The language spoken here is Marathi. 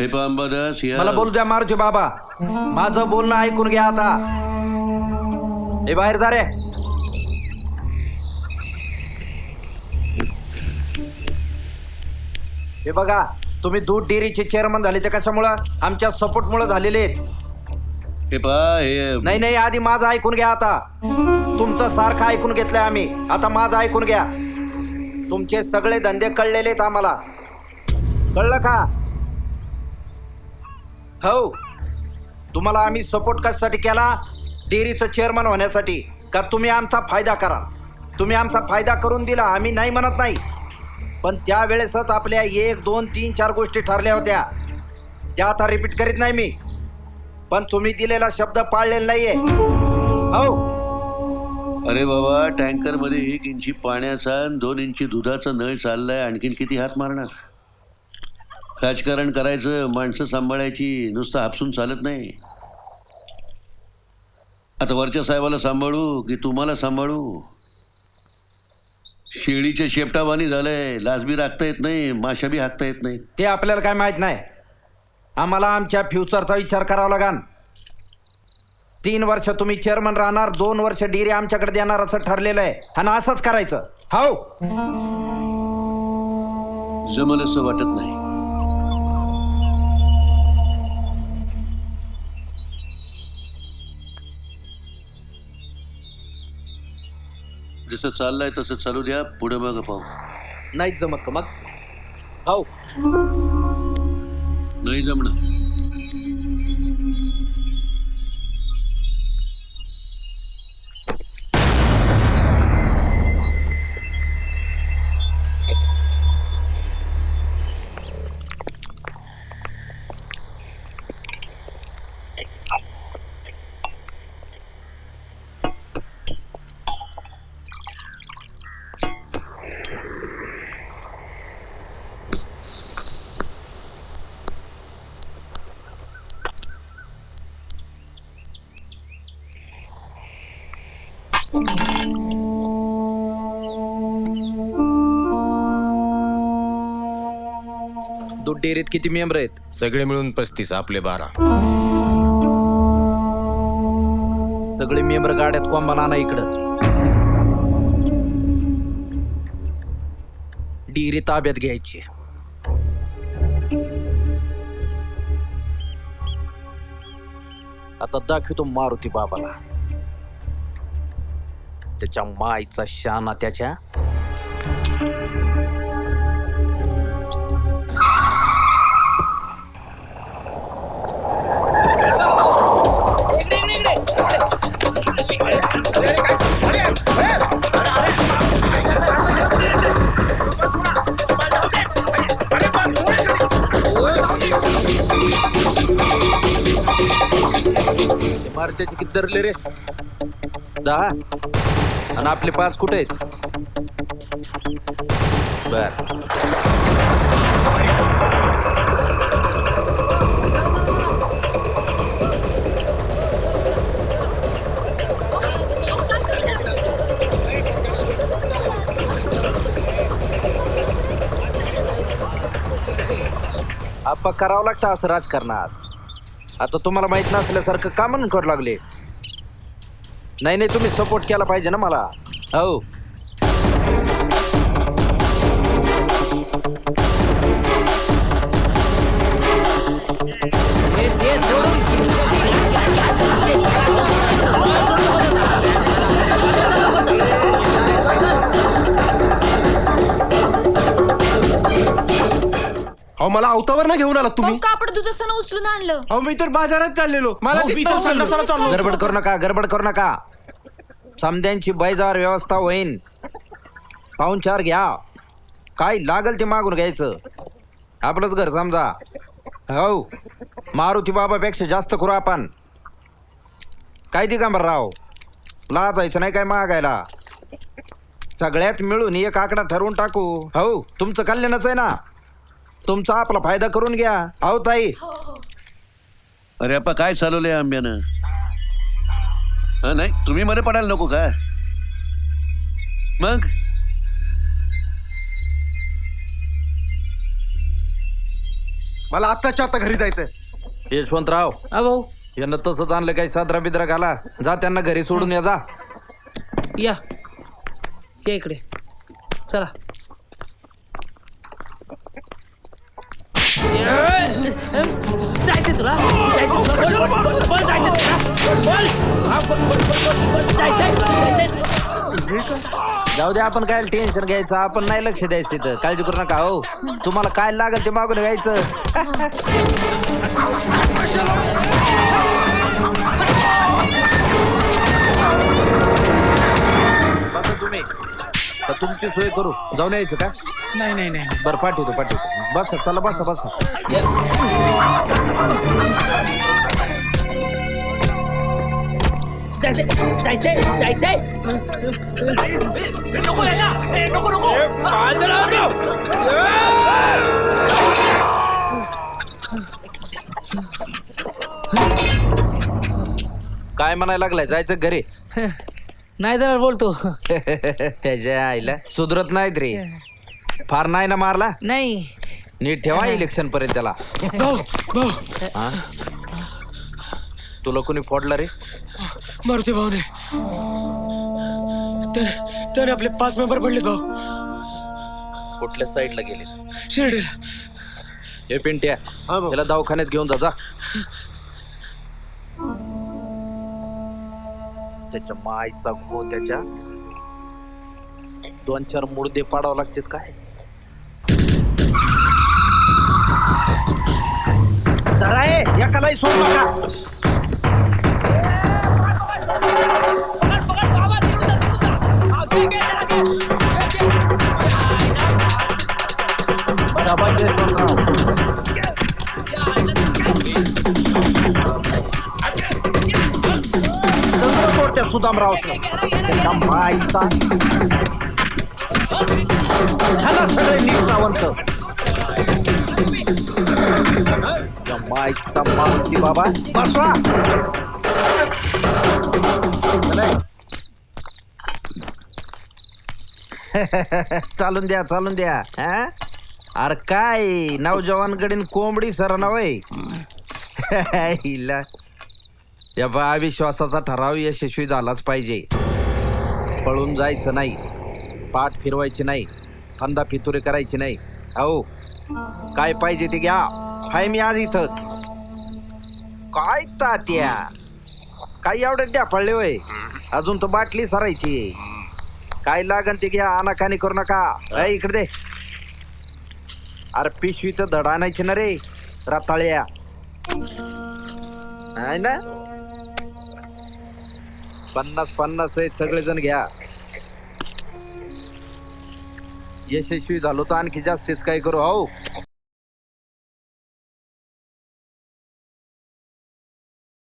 हे या मला बोलू द्या मारुती बाबा. माझं बोलणं ऐकून घ्या आता. हे बाहेर जा रे. हे बघा तुम्ही दूध डेअरीचे चेअरमन झाले ते कशामुळं? आमच्या सपोर्टमुळे झालेले आहेत. हे पहा हे नाही नाही आधी माझं ऐकून घ्या आता. तुमचं सारखं ऐकून घेतलंय आम्ही. आता माझं ऐकून घ्या. तुमचे सगळे धंदे कळलेले आहेत आम्हाला. कळलं का? हो. तुम्हाला आम्ही सपोर्ट कशासाठी केला? डेअरीचं चेअरमन होण्यासाठी. का तुम्ही आमचा फायदा करा? तुम्ही आमचा फायदा करून दिला आम्ही नाही म्हणत नाही. पण त्यावेळेसच आपल्या एक दोन तीन चार गोष्टी ठरल्या होत्या. त्या आता रिपीट करीत नाही मी. पण तुम्ही दिलेला शब्द पाळलेला नाहीये. हो. अरे बाबा टँकरमध्ये एक इंची पाण्याचा आणि दोन इंची दुधाचा नळ चाललाय आणखीन किती हात मारणार? राजकारण करायचं माणसं सांभाळायची नुसतं हापसून चालत नाही. आता वरच्या साहेबाला सांभाळू की तुम्हाला सांभाळू? शेळीच्या शेपटावानी झालंय लाजबी राखता येत नाही माशा बी हाकता येत नाही. ते आपल्याला काय माहीत नाही. आम्हाला आमच्या फ्युचरचा विचार करावा लागेल तीन वर्ष तुम्ही चेअरमन राहणार दोन वर्ष डिरी आमच्याकडे देणार असं ठरलेलं आहे. आणि असंच करायचं. हो? जमल असं वाटत नाही. जसं चाललंय तसं चालू द्या. पुढे मग पाहू. नाहीच जमत का मग? हो. नाही जमणार. दूध डेअरीत किती मेंबर आहेत? सगळे मिळून पस्तीस आपले बारा. सगळे मेंबर गाड्यात कोंबाला आणा इकडं. डिरी ताब्यात घ्यायची. आता दाखवतो मारुती बाबाला. त्याच्या मायचा शाना त्याच्या. ते किती धरले रे? दहा? आणि आपले पाच कुठे आहेत? बर. आप्पा करावं लागतं असं राजकारणात. आता तुम्हाला माहीत नसल्यासारखं का म्हणून करू लागले? नाही नाही तुम्ही सपोर्ट केला पाहिजे ना मला. हो. अहो मला अवतावर ना घेऊन आलात तुम्ही. कापड दुधाचं उचलून आणलं. अहो मी तर बाजारात चाललेलो. मला तिथं संडासाला चाललो. गडबड करू नका गडबड करू नका. समद्यांची बैजार व्यवस्था होईन. पाहुणचार घ्या. काय लागल ते मागून घ्यायचं. आपलंच घर समजा. हो. मारुती बाबापेक्षा जास्त करू आपण. काय दिगंबर राव लाजायचं नाही काय मागायला? सगळ्यात मिळून एक आकडा ठरवून टाकू. हो तुमचं कल्याणच आहे ना. तुमचा आपला फायदा करून घ्या. हो ताई अरे आपा काय चालवलंय आंब्यानं? हा नाही तुम्ही मध्ये पडायला नको का? मग? मला आत्ताच्या आता घरी जायचंय. यशवंतराव भाऊ. यांना तसंच आणलं काही सादरा बिद्रा घाला. जा त्यांना घरी सोडून या जा. या. या इकडे. चला. जाऊ दे आपण काय टेन्शन घ्यायचं? आपण नाही लक्ष द्यायचं तिथं. काळजी करू नका हो. तुम्हाला काय लागेल ते मागून घ्यायचं. बसा तुम्ही. तर तुमची सोय करू. जाऊन यायचं का? नाही नाही नाही. बरं पाठवतो पाठवतो. बसा चला बसा बसा. जायचंय जायचंय जायचंय नको यायला नको नको काय म्हणायला लागलाय? जायचं घरी. नाही तर बोलतो. त्याच्या आईला सुधरत नाहीत रे. फार नाही ना मारला? नाही. नीट ठेवा इलेक्शन पर्यंत त्याला. हा? तुला कोणी फोडला रे? मारुती भाऊने. तर तर आपले पाच मेंबर पडले भाऊ. कुठल्या साईडला गेले शिर्डीला. हे पिंट्या हा भाऊ. त्याला दवाखान्यात घेऊन जा जा. त्याच्या माईचा गो त्याच्या. दोन चार मुडदे पाडावं लागतात काय? एकालाही सोड नका. सुदामरावचं त्याच्या माईचा झाला सगळे नीटनावंत त्या मारुती बाबा. बसवा. चालून द्या चालून द्या अरे काय नवजवानकडीन कोंबडी सर नवय हिला या बाविश्वासाचा ठराव यशस्वी झालाच पाहिजे. पळून जायचं नाही. पाठ फिरवायची नाही. फंदा फितुरे करायची नाही. अहो काय पाहिजे ते घ्या. हाय मी आज इथं. काय तात्या? काय एवढं द्या पडले वय अजून तो बाटली सरायची. काय लागन ते घ्या आनाकानी करू नका. अय, इकडे दे. अरे पिशवी तर धड आणायची ना रे रताळ्या. ना? पन्नास पन्नास आहेत सगळेजण घ्या. यशस्वी झालो तर आणखी जास्तीच काय करू. हो.